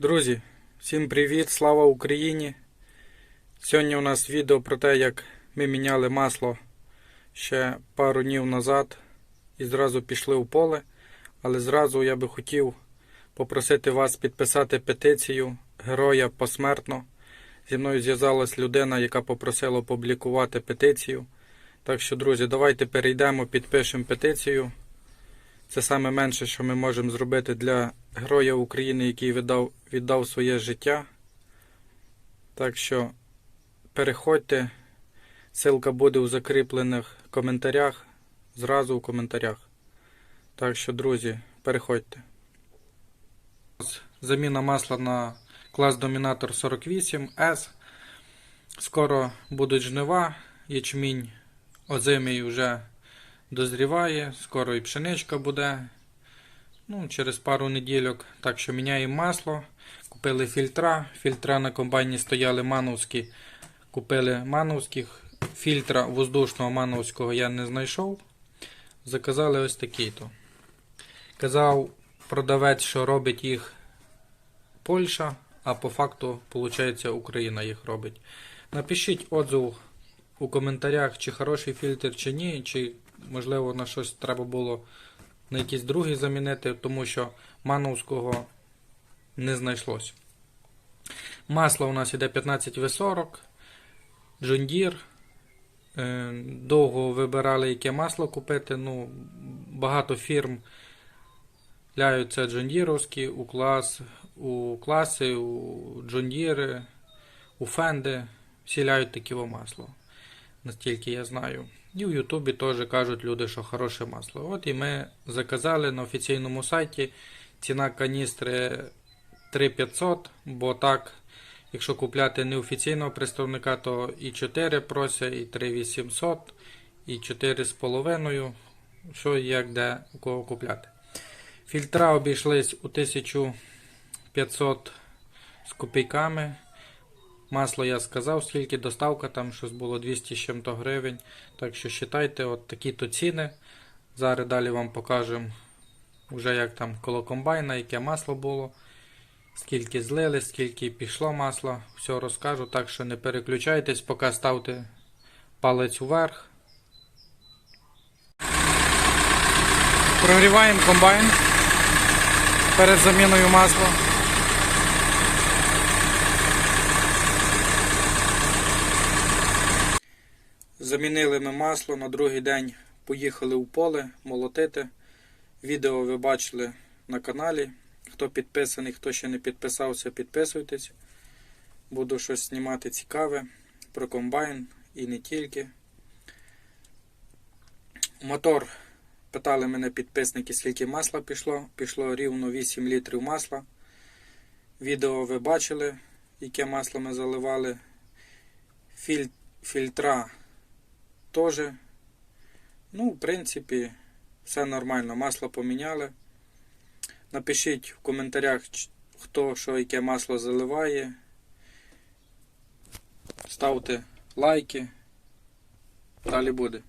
Друзі, всім привіт, слава Україні! Сьогодні у нас відео про те, як ми міняли масло ще пару днів назад і зразу пішли в поле. Але зразу я би хотів попросити вас підписати петицію Героя посмертно. Зі мною зв'язалась людина, яка попросила опублікувати петицію. Так що, друзі, давайте перейдемо, підпишемо петицію. Це саме менше, що ми можемо зробити для Героя України, який віддав, віддав своє життя. Так що переходьте. Ссылка буде у закріплених коментарях. Зразу у коментарях. Так що, друзі, переходьте. Заміна масла на клас Домінатор 48 S. Скоро будуть жнива, ячмінь озимий вже дозріває, скоро і пшеничка буде. Ну, через пару недільок. Так що міняємо масло. Купили фільтра. Фільтра на комбайні стояли мановські. Купили мановських. Фільтра воздушного мановського я не знайшов. Заказали ось такий-то. Казав продавець, що робить їх Польща, а по факту, виходить, Україна їх робить. Напишіть отзыв у коментарях, чи хороший фільтр, чи ні, чи можливо на щось треба було на якийсь другий замінити, тому що мановського не знайшлось. Масло у нас іде 15В40, John Deere. Е, Довго вибирали, яке масло купити. Ну, багато фірм ляють це John Deere'овські, у, клас, у класи, у Deere, у Фенди. Всі ляють таке масло. Настільки я знаю. І в Ютубі теж кажуть люди, що хороше масло. От і ми заказали на офіційному сайті. Ціна каністри 3500, бо так, якщо купляти неофіційного представника, то і 4 просять, і 3800, і 4,5. Що як де у кого купляти. Фільтра обійшлись у 1500 з копійками. Масло я сказав, скільки доставка там щось було 200 з чим-то гривень. Так що вважайте, от такі-то ціни. Зараз далі вам покажемо, вже як там коло комбайна, яке масло було, скільки злили, скільки пішло масла. Все розкажу, так що не переключайтесь, поки ставте палець вверх. Прогріваємо комбайн перед заміною масла. Замінили ми масло, на другий день поїхали в поле молотити. Відео ви бачили на каналі. Хто підписаний, хто ще не підписався, підписуйтесь. Буду щось знімати цікаве про комбайн і не тільки. Мотор. Питали мене підписники, скільки масла пішло. Пішло рівно 8 літрів масла. Відео ви бачили, яке масло ми заливали. Фільтра теж. Ну, в принципі, все нормально. Масло поміняли. Напишіть в коментарях, хто що яке масло заливає. Ставте лайки. Далі буде.